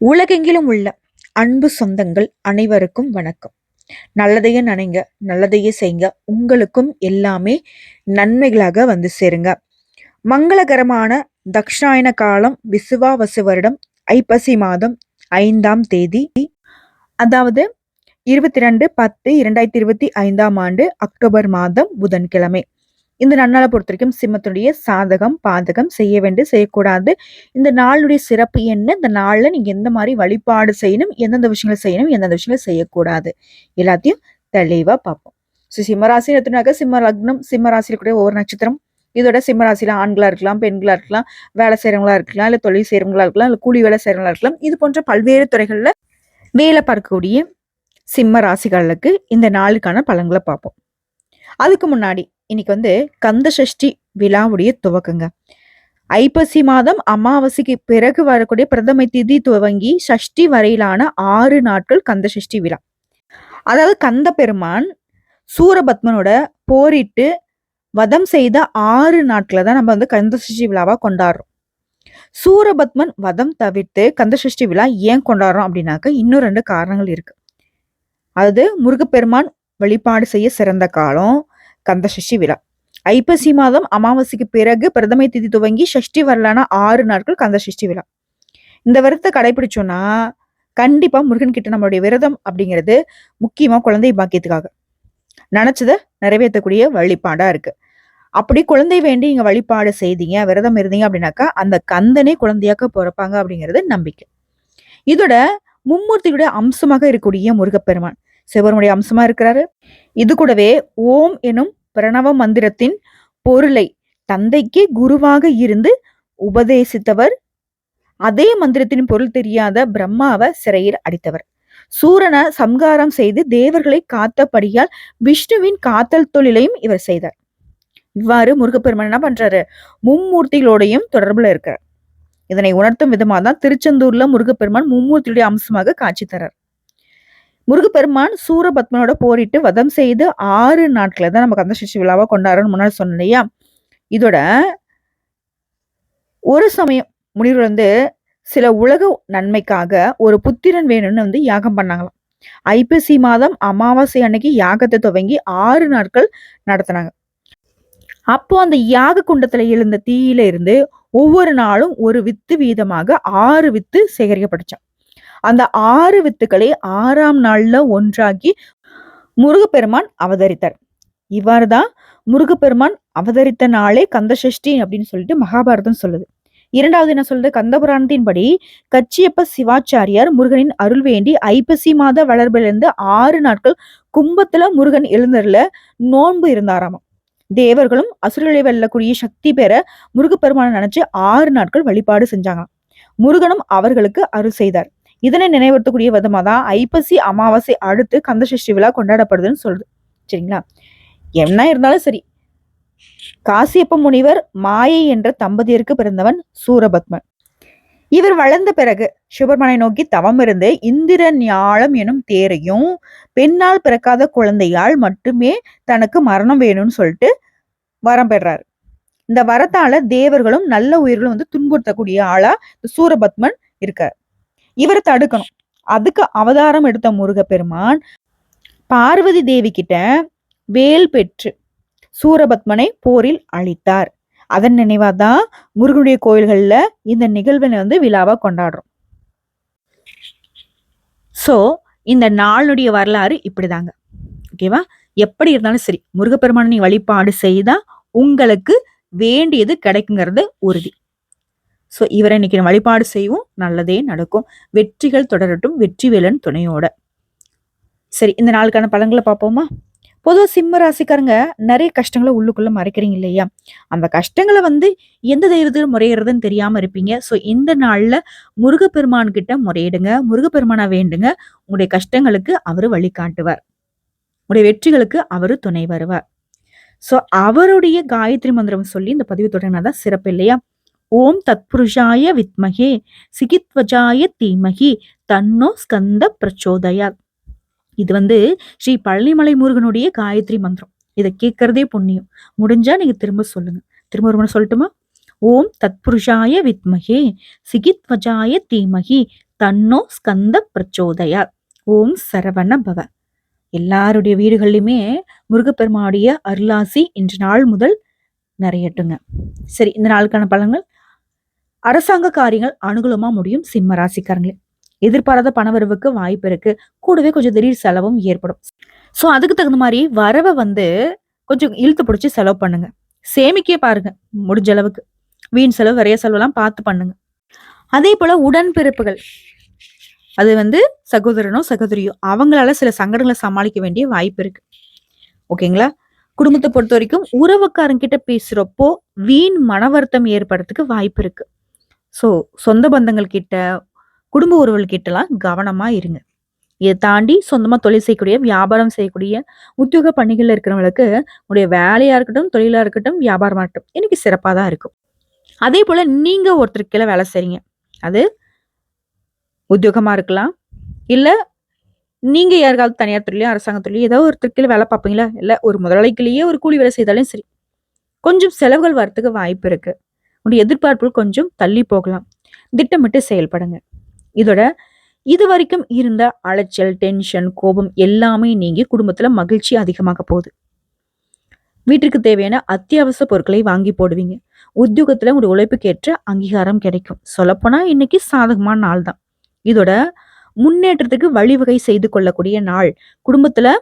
உலகெங்கிலும் உள்ள அன்பு சொந்தங்கள் அனைவருக்கும் வணக்கம். நல்லதையே நினைங்க நல்லதையே செய்யுங்க உங்களுக்கும் எல்லாமே நன்மைகளாக வந்து சேருங்க. மங்களகரமான தக்ஷாயன காலம் விசுவாவசு வருடம் ஐப்பசி மாதம் ஐந்தாம் தேதி அதாவது இருபத்தி ரெண்டு பத்து இரண்டாயிரத்தி இருபத்தி ஐந்தாம் ஆண்டு அக்டோபர் மாதம் புதன்கிழமை. இந்த நன்னாளை பொறுத்த வரைக்கும் சிம்மத்தினுடைய சாதகம் பாதகம் செய்ய வேண்டும் செய்யக்கூடாது. இந்த நாளுடைய சிறப்பு என்ன? இந்த நாளில் நீங்கள் எந்த மாதிரி வழிபாடு செய்யணும்? எந்தெந்த விஷயங்களை செய்யணும்? எந்தெந்த விஷயங்களை செய்யக்கூடாது. எல்லாத்தையும் தெளிவாக பார்ப்போம். ஸோ சிம்மராசி எடுத்துனாக்க சிம்ம லக்னம் சிம்ம ராசியில் கூட ஒவ்வொரு நட்சத்திரம். இதோட சிம்ம ஆண்களாக இருக்கலாம் பெண்களாக இருக்கலாம் வேலை செய்கிறவங்களா இருக்கலாம் இல்லை தொழில் செய்கிறவங்களா இருக்கலாம் இல்லை கூலி வேலை செய்கிறவங்களா இருக்கலாம். இது போன்ற பல்வேறு துறைகளில் வேலை பார்க்கக்கூடிய சிம்ம ராசிகளுக்கு இந்த நாளுக்கான பலன்களை பார்ப்போம். அதுக்கு முன்னாடி இன்னைக்கு வந்து கந்த சஷ்டி விழாவுடைய துவக்கங்க. ஐப்பசி மாதம் அமாவாசைக்கு பிறகு வரக்கூடிய பிரதம திதி துவங்கி சஷ்டி வரையிலான ஆறு நாட்கள் கந்த சஷ்டி விழா. அதாவது கந்த பெருமான் சூரபத்மனோட போரிட்டு வதம் செய்த ஆறு நாட்களை தான் நம்ம வந்து கந்த சஷ்டி விழாவா கொண்டாடுறோம். சூரபத்மன் வதம் தவிர்த்து கந்த சஷ்டி விழா ஏன் கொண்டாடுறோம் அப்படின்னாக்க இன்னும் ரெண்டு காரணங்கள் இருக்கு. அதாவது முருகப்பெருமான் வழிபாடு செய்ய சிறந்த காலம் கந்த சஷ்டி விழா. ஐப்பசி மாதம் அமாவாசைக்கு பிறகு பிரதமை திதி துவங்கி சஷ்டி வரலான ஆறு நாட்கள் கந்த சஷ்டி விழா. இந்த விரதத்தை கடைபிடிச்சோம்னா கண்டிப்பா முருகன் கிட்ட நம்மளுடைய விரதம் அப்படிங்கிறது முக்கியமா குழந்தை பாக்கியத்துக்காக. நினைச்சதை நிறைவேற்றக்கூடிய வழிபாடா இருக்கு. அப்படி குழந்தை வேண்டி இங்க வழிபாடு செய்தீங்க விரதம் இருந்தீங்க அப்படின்னாக்கா அந்த கந்தனே குழந்தையாக்க பிறப்பாங்க அப்படிங்கிறது நம்பிக்கை. இதோட மும்மூர்த்தியுடைய அம்சமாக இருக்கக்கூடிய முருகப்பெருமான் சிவருடைய அம்சமா இருக்கிறாரு. இது கூடவே ஓம் எனும் பிரணவ மந்திரத்தின் பொருளை தந்தைக்கு குருவாக இருந்து உபதேசித்தவர். அதே மந்திரத்தின் பொருள் தெரியாத பிரம்மாவை சிறையில் அடித்தவர். சூரனை சம்காரம் செய்து தேவர்களை காத்தபடியால் விஷ்ணுவின் காத்தல் தொழிலையும் இவர் செய்தார். இவ்வாறு முருகப்பெருமான் என்ன பண்றாரு? மும்மூர்த்திகளோடையும் தொடர்புல இருக்கிறார் இதனை உணர்த்தும் விதமாக தான் திருச்செந்தூர்ல முருகப்பெருமான் மும்மூர்த்தியுடைய அம்சமாக காட்சி தரார். முருகப்பெருமான் சூரபத்மனோட போரிட்டு வதம் செய்து ஆறு நாட்களை தான் நம்ம கந்த சஷ்டி கொண்டாடுறோம்னு முன்னாடி சொன்னோம் இல்லையா? இதோட ஒரு சமயம் முனிவர் வந்து சில உலக நன்மைக்காக ஒரு புத்திரன் வேணும்னு வந்து யாகம் பண்ணாங்களாம். ஐப்பசி மாதம் அமாவாசை அன்னைக்கு யாகத்தை துவங்கி ஆறு நாட்கள் நடத்தினாங்க. அப்போ அந்த யாக குண்டத்துல எழுந்த தீயில இருந்து ஒவ்வொரு நாளும் ஒரு வித்து வீதமாக ஆறு வித்து சேகரிக்கப்பட்டுச்சான் அந்த ஆறு வித்துக்களை ஆறாம் நாள்ல ஒன்றாக்கி முருகப்பெருமான் அவதரித்தார். இவ்வாறு தான் முருகப்பெருமான் அவதரித்த நாளே கந்தசஷ்டி அப்படின்னு சொல்லிட்டு மகாபாரதம் சொல்லுது. இரண்டாவது என்ன சொல்றது கந்தபுராணத்தின்படி கச்சியப்ப சிவாச்சாரியார் முருகனின் அருள் வேண்டி ஐப்பசி மாத வளர்பிலிருந்து ஆறு நாட்கள் கும்பத்துல முருகன் எழுந்தருல நோன்பு இருந்தாராமா தேவர்களும் அசுரலை வெல்லக்கூடிய சக்தி பெற முருகப்பெருமானை நினைச்சு ஆறு நாட்கள் வழிபாடு செஞ்சாங்க முருகனும் அவர்களுக்கு அருள் செய்தார். இதனை நினைவுறுத்தக்கூடிய விதமாக தான் ஐப்பசி அமாவாசை அடுத்து கந்தசஷ்டி விழா கொண்டாடப்படுதுன்னு சொல்லுது சரிங்களா? என்ன இருந்தாலும் சரி. காசியப்ப முனிவர் மாயை என்ற தம்பதியருக்கு பிறந்தவன் சூரபத்மன். இவர் வளர்ந்த பிறகு சுபர்மனை நோக்கி தவம் இருந்து இந்திர ஞாழம் எனும் தேரையும் பெண்ணால் பிறக்காத குழந்தையால் மட்டுமே தனக்கு மரணம் வேணும்னு சொல்லிட்டு வரம் பெறாரு. இந்த வரத்தால தேவர்களும் நல்ல உயிர்களும் வந்து துன்புறுத்தக்கூடிய ஆளா இந்த சூரபத்மன் இருக்கார். இவரை தடுக்கணும். அதுக்கு அவதாரம் எடுத்த முருகப்பெருமான் பார்வதி தேவி கிட்ட வேல் பெற்று சூரபத்மனை போரில் அழித்தார். அதன் நினைவாதான் முருகனுடைய கோயில்களில் இந்த நிகழ்வினை வந்து விழாவாக கொண்டாடுறோம். ஸோ இந்த நாளுடைய வரலாறு இப்படிதாங்க. ஓகேவா எப்படி இருந்தாலும் சரி முருகப்பெருமானை நீ வழிபாடு செய்தால் உங்களுக்கு வேண்டியது கிடைக்குங்கிறது உறுதி. ஸோ இவரை இன்னைக்கு வழிபாடு செய்வோம். நல்லதே நடக்கும். வெற்றிகள் தொடரட்டும். வெற்றி வேலன் துணையோட. சரி இந்த நாளுக்கான பலன்களை பார்ப்போமா? பொதுவாக சிம்ம ராசிக்காரங்க நிறைய கஷ்டங்களை உள்ளுக்குள்ளே மறைக்கிறீங்க இல்லையா? அந்த கஷ்டங்களை வந்து எந்த தெய்வத்தில் முறையிறதுன்னு தெரியாமல் இருப்பீங்க. ஸோ இந்த நாளில் முருகப்பெருமான் கிட்ட முறையிடுங்க. முருகப்பெருமானா வேண்டுங்க. உங்களுடைய கஷ்டங்களுக்கு அவர் வழிகாட்டுவார் உங்களுடைய வெற்றிகளுக்கு அவர் துணை வருவார். ஸோ அவருடைய காயத்ரி மந்திரம் சொல்லி இந்த பதிவு தொடங்கினதான் சிறப்பு இல்லையா? ஓம் தத்புருஷாய வித்மகே சிகித்வஜாய தீமகி தன்னோ ஸ்கந்த பிரச்சோதயா இது வந்து ஸ்ரீ பழனிமலை முருகனுடைய காயத்ரி மந்திரம். இதை கேட்கறதே புண்ணியம். முடிஞ்சா நீங்க திரும்ப சொல்லுங்க. திரும்ப ஒரு முறை சொல்லட்டுமா? ஓம் தத்புருஷாய வித்மகே சிகித்வஜாய தீமகி தன்னோ ஸ்கந்த பிரச்சோதயா ஓம் சரவண பவ. எல்லாருடைய வீடுகள்லையுமே முருகப்பெருமானுடைய அருளாசி இன்று நாள் முதல் நிறையட்டுங்க. சரி இந்த நாளுக்கான பழங்கள் அரசாங்க காரியங்கள் அனுகூலமா முடியும் சிம்ம ராசிக்காரங்களே. எதிர்பாராத பணவரவுக்கு வாய்ப்பு இருக்கு. கூடவே கொஞ்சம் திடீர் செலவும் ஏற்படும். ஸோ அதுக்கு தகுந்த மாதிரி வரவை வந்து கொஞ்சம் இழுத்து பிடிச்சி செலவு பண்ணுங்க. சேமிக்க பாருங்க முடிஞ்ச அளவுக்கு. வீண் செலவு விரைய செலவுலாம் பார்த்து பண்ணுங்க. அதே போல உடன்பிறப்புகள். அது வந்து சகோதரனோ சகோதரியோ அவங்களால சில சங்கடங்களை சமாளிக்க வேண்டிய வாய்ப்பு இருக்கு. ஓகேங்களா குடும்பத்தை பொறுத்த வரைக்கும் உறவுக்காரங்கிட்ட பேசுறப்போ வீண் மன வருத்தம் ஏற்படுறதுக்கு வாய்ப்பு இருக்கு. ஸோ சொந்த பந்தங்கள் கிட்ட குடும்ப உறவுகள்கிட்டலாம் கவனமாக இருங்க. இதை தாண்டி சொந்தமாக தொழில் செய்யக்கூடிய வியாபாரம் செய்யக்கூடிய உத்தியோக பணிகளில் இருக்கிறவங்களுக்கு உங்களுடைய வேலையாக இருக்கட்டும் தொழிலாக இருக்கட்டும் வியாபாரமாக இருக்கட்டும் எனக்கு சிறப்பாக தான் இருக்கும். அதே போல் நீங்கள் ஒருத்தர் கீழே வேலை செய்கிறீங்க அது உத்தியோகமாக இருக்கலாம். இல்லை நீங்கள் யாருக்காவது தனியார் தொழிலையும் அரசாங்க ஏதோ ஒருத்தர் கீழே வேலை பார்ப்பீங்களா? இல்லை ஒரு முதலாளிக்குள்ளேயே ஒரு கூலி வேலை செய்தாலும் சரி. கொஞ்சம் செலவுகள் வரத்துக்கு வாய்ப்பு இருக்குது உங்களுடைய எதிர்பார்ப்புகள் கொஞ்சம் தள்ளி போகலாம். திட்டமிட்டு செயல்படுங்க. இதோட இது வரைக்கும் இருந்த அலைச்சல் டென்ஷன் கோபம் எல்லாமே நீங்கி குடும்பத்துல மகிழ்ச்சி அதிகமாக போகுது. வீட்டிற்கு தேவையான அத்தியாவசிய பொருட்களை வாங்கி போடுவீங்க. உத்தியோகத்துல உங்களுடைய உழைப்புக்கேற்ற அங்கீகாரம் கிடைக்கும். சொல்லப்போனா இன்னைக்கு சாதகமான நாள் தான். இதோட முன்னேற்றத்துக்கு வழிவகை செய்து கொள்ளக்கூடிய நாள். குடும்பத்துல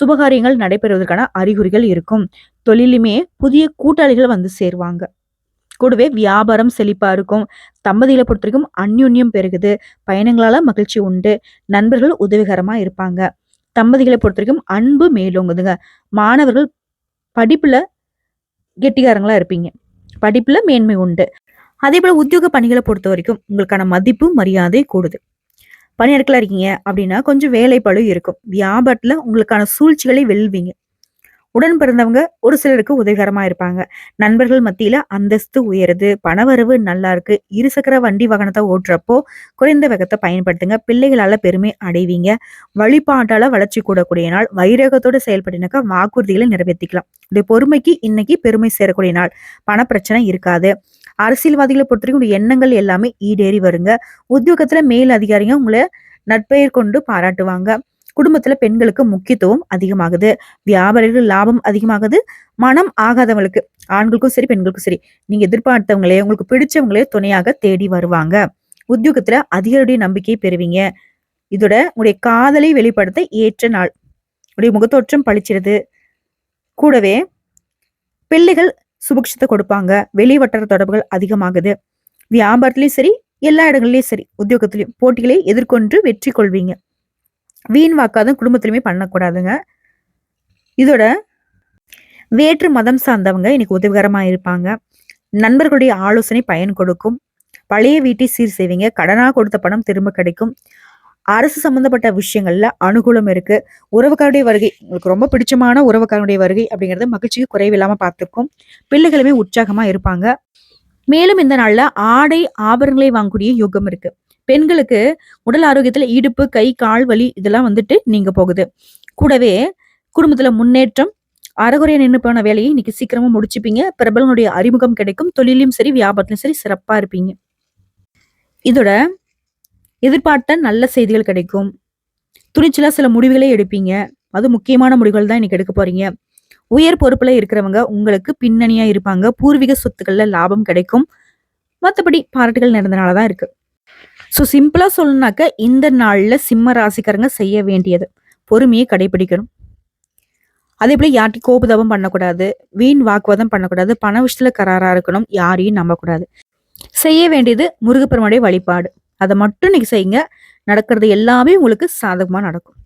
சுபகாரியங்கள் நடைபெறுவதற்கான அறிகுறிகள் இருக்கும். தொழிலுமே புதிய கூட்டாளிகள் வந்து சேருவாங்க. கூடவே வியாபாரம் செழிப்பாக இருக்கும். தம்பதிகளை பொறுத்த வரைக்கும் அந்யுன்யம் பெருகுது. பயணங்களால் மகிழ்ச்சி உண்டு. நண்பர்கள் உதவிகரமாக இருப்பாங்க. தம்பதிகளை பொறுத்த வரைக்கும் அன்பு மேலோங்குதுங்க. மாணவர்கள் படிப்பில் கெட்டிகாரங்களாக இருப்பீங்க. படிப்பில் மேன்மை உண்டு. அதே போல் உத்தியோக பணிகளை பொறுத்த வரைக்கும் உங்களுக்கான மதிப்பு மரியாதை கூடுது. பணியாட்களாக இருக்கீங்க அப்படின்னா கொஞ்சம் வேலைப்பளு இருக்கும். வியாபாரத்தில் உங்களுக்கான சூழ்ச்சிகளை வெல்வீங்க. உடன் பிறந்தவங்க ஒரு சிலருக்கு உதவிகரமா இருப்பாங்க. நண்பர்கள் மத்தியில அந்தஸ்து உயருது பணவரவு நல்லா இருக்கு. இருசக்கர வண்டி வாகனத்தை ஓட்டுறப்போ குறைந்த வேகத்தை பயன்படுத்துங்க. பிள்ளைகளால பெருமை அடைவீங்க. வழிபாட்டால வளர்ச்சி கூடக்கூடிய நாள். வைரகத்தோட செயல்பட்டினாக்கா வாக்குறுதிகளை நிறைவேற்றிக்கலாம் இந்த பொறுமைக்கு இன்னைக்கு பெருமை சேரக்கூடிய நாள். பண பிரச்சனை இருக்காது. அரசியல்வாதிகளை பொறுத்த வரைக்கும் எண்ணங்கள் எல்லாமே ஈடேறி வருங்க. உத்தியோகத்துல மேல் அதிகாரிங்க உங்களை நட்பெயர் கொண்டு பாராட்டுவாங்க. குடும்பத்துல பெண்களுக்கு முக்கியத்துவம் அதிகமாகுது. வியாபாரிகள் லாபம் அதிகமாகுது. மனம் ஆகாதவங்களுக்கு ஆண்களுக்கும் சரி பெண்களுக்கும் சரி நீங்க எதிர்பார்த்தவங்களே உங்களுக்கு பிடிச்சவங்களே துணையாக தேடி வருவாங்க. உத்தியோகத்துல அதிகருடைய நம்பிக்கையை பெறுவீங்க. இதோட உங்களுடைய காதலை வெளிப்படுத்த ஏற்ற நாள். உடைய முகத்தோற்றம் பளிச்சிருது. கூடவே பிள்ளைகள் சுபக்ஷத்தை கொடுப்பாங்க. வெளி வட்டார தொடர்புகள் அதிகமாகுது. வியாபாரத்திலயும் சரி எல்லா இடங்கள்லயும் சரி உத்தியோகத்திலையும் போட்டிகளை எதிர்கொண்டு வெற்றி கொள்வீங்க. வீண் வாக்காதும் குடும்பத்திலுமே பண்ணக்கூடாதுங்க. இதோட வேற்று மதம் சார்ந்தவங்க இன்னைக்கு உதவிகரமாக இருப்பாங்க. நண்பர்களுடைய ஆலோசனை பயன் கொடுக்கும். பழைய வீட்டை சீர் செய்வீங்க. கடனாக கொடுத்த பணம் திரும்ப கிடைக்கும். அரசு சம்பந்தப்பட்ட விஷயங்கள்ல அனுகூலம் இருக்கு. உறவுக்காருடைய வருகை உங்களுக்கு ரொம்ப பிடிச்சமான உறவுக்காரனுடைய வருகை அப்படிங்கிறது மகிழ்ச்சிக்கு குறைவில்லாம பார்த்துக்கும். பிள்ளைகளுமே உற்சாகமா இருப்பாங்க. மேலும் இந்த நாள்ல ஆடை ஆபரணங்களை வாங்கக்கூடிய யோகம் இருக்கு. பெண்களுக்கு உடல் ஆரோக்கியத்துல இடுப்பு கை கால் வலி இதெல்லாம் வந்துட்டு நீங்க போகுது. கூடவே குடும்பத்துல முன்னேற்றம் அறகுறைய நின்று போன வேலையை இன்னைக்கு சீக்கிரமா முடிச்சுப்பீங்க. பிரபலனுடைய அறிமுகம் கிடைக்கும். தொழிலையும் சரி வியாபாரத்திலும் சரி சிறப்பா இருப்பீங்க. இதோட எதிர்பார்த்த நல்ல செய்திகள் கிடைக்கும். துணிச்சலா சில முடிவுகளே எடுப்பீங்க. அது முக்கியமான முடிவுகள் தான் இன்னைக்கு எடுக்க போறீங்க. உயர் பொறுப்புல இருக்கிறவங்க உங்களுக்கு பின்னணியா இருப்பாங்க. பூர்வீக சொத்துக்கள்ல லாபம் கிடைக்கும். மற்றபடி பாராட்டுகள் நடந்தனாலதான் இருக்கு. ஸோ சிம்பிளாக சொல்லணுனாக்க இந்த நாளில் சிம்ம ராசிக்காரங்க செய்ய வேண்டியது. பொறுமையை கடைபிடிக்கணும். அதே போல யார்ட்டையும் கோபதாபம் பண்ணக்கூடாது. வீண் வாக்குவாதம் பண்ணக்கூடாது. பண விஷயத்தில் கராராக இருக்கணும். யாரையும் நம்பக்கூடாது. செய்ய வேண்டியது முருகப்பெருமாடைய வழிபாடு. அதை மட்டும் நீங்கள் செய்யுங்க. நடக்கிறது எல்லாமே உங்களுக்கு சாதகமாக நடக்கும்.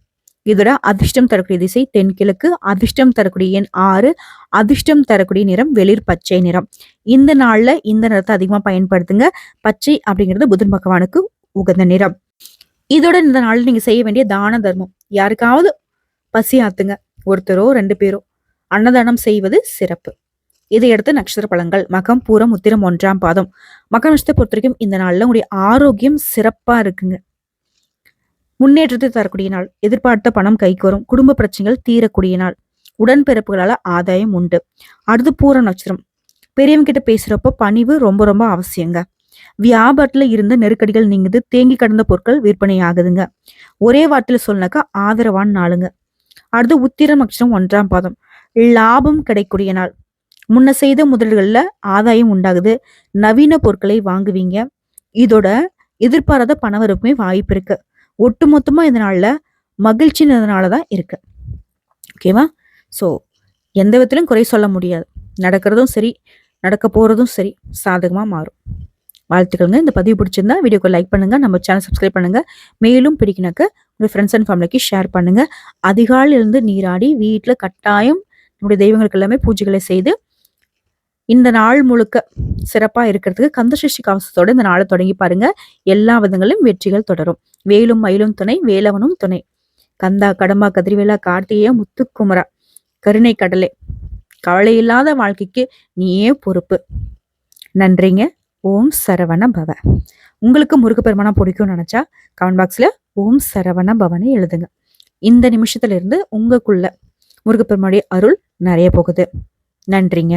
இதோட அதிர்ஷ்டம் தரக்கூடிய திசை தென்கிழக்கு அதிர்ஷ்டம் தரக்கூடிய எண் ஆறு. அதிர்ஷ்டம் தரக்கூடிய நிறம் வெளிர் பச்சை நிறம். இந்த நாளில் இந்த நிறத்தை அதிகமாக பயன்படுத்துங்க. பச்சை அப்படிங்கிறது புதன் பகவானுக்கு உகந்த நிறம். இதோட இந்த நாள்ல நீங்க செய்ய வேண்டிய தான தர்மம். யாருக்காவது பசி ஆத்துங்க. ஒருத்தரோ ரெண்டு பேரோ. அன்னதானம் செய்வது சிறப்பு. இதையடுத்து நட்சத்திர பழங்கள். மகம் பூரம் உத்திரம் ஒன்றாம் பாதம். மகம் நட்சத்திர பொறுத்த வரைக்கும் இந்த நாள்ல உங்களுடைய ஆரோக்கியம் சிறப்பா இருக்குங்க. முன்னேற்றத்தை தரக்கூடிய நாள். எதிர்பார்த்த பணம் கைகோரும் குடும்ப பிரச்சனைகள் தீரக்கூடிய நாள். உடன்பிறப்புகளால ஆதாயம் உண்டு. அடுத்து பூர நட்சத்திரம். பெரியவங்க கிட்ட பேசுறப்போ பணிவு ரொம்ப ரொம்ப அவசியங்க. வியாபாரத்துல இருந்த நெருக்கடிகள் நீங்குது தேங்கி கடந்த பொருட்கள் விற்பனை ஆகுதுங்க. ஒரே வார்த்தையில சொன்னாக்கா ஆதரவான நாளுங்க. அடுத்து உத்திர நட்சத்திரம் ஒன்றாம் பாதம். லாபம் கிடைக்கூடிய நாள். முன்ன செய்த முதல்களில் ஆதாயம் உண்டாகுது. நவீன பொருட்களை வாங்குவீங்க. இதோட எதிர்பாராத பணவரப்புமே வாய்ப்பு இருக்கு. ஒட்டுமொத்தமா இதனால மகிழ்ச்சி தான் இருக்கு. ஓகேவா ஸோ எந்த விதத்திலும் குறை சொல்ல முடியாது. நடக்கிறதும் சரி நடக்க போகிறதும் சரி சாதகமாக மாறும். வாழ்த்துக்கள்ங்க. இந்த பதிவு பிடிச்சிருந்தா வீடியோக்கு லைக் பண்ணுங்க. நம்ம சேனல் சப்ஸ்கிரைப் பண்ணுங்க. மேலும் பிடிக்கினாக்க உங்கள் ஃப்ரெண்ட்ஸ் அண்ட் ஃபேமிலிக்கு ஷேர் பண்ணுங்க. அதிகாலிலிருந்து நீராடி வீட்டில் கட்டாயம் நம்முடைய தெய்வங்களுக்கு எல்லாமே பூஜைகளை செய்து இந்த நாள் முழுக்க சிறப்பாக இருக்கிறதுக்கு கந்தசஷ்டி கவசத்தோடு இந்த நாளை தொடங்கி பாருங்கள் எல்லா விதங்களும் வெற்றிகள் தொடரும். வேலும் மயிலும் துணை வேலவனும் துணை. கந்தா கடம்பா கதிர்வேலா கார்த்திகேயா முத்துக்குமரா கருணை கடலே கவலை இல்லாத வாழ்க்கைக்கு நீயே பொறுப்பு. நன்றிங்க. ஓம் சரவண பவ. உங்களுக்கு முருகப்பெருமானா பிடிக்கும்னு நினைச்சா கமெண்ட் பாக்ஸ்ல ஓம் சரவண பவனை எழுதுங்க. இந்த நிமிஷத்துல இருந்து உங்களுக்குள்ள முருகப்பெருமானுடைய அருள் நிறைய போகுது. நன்றிங்க.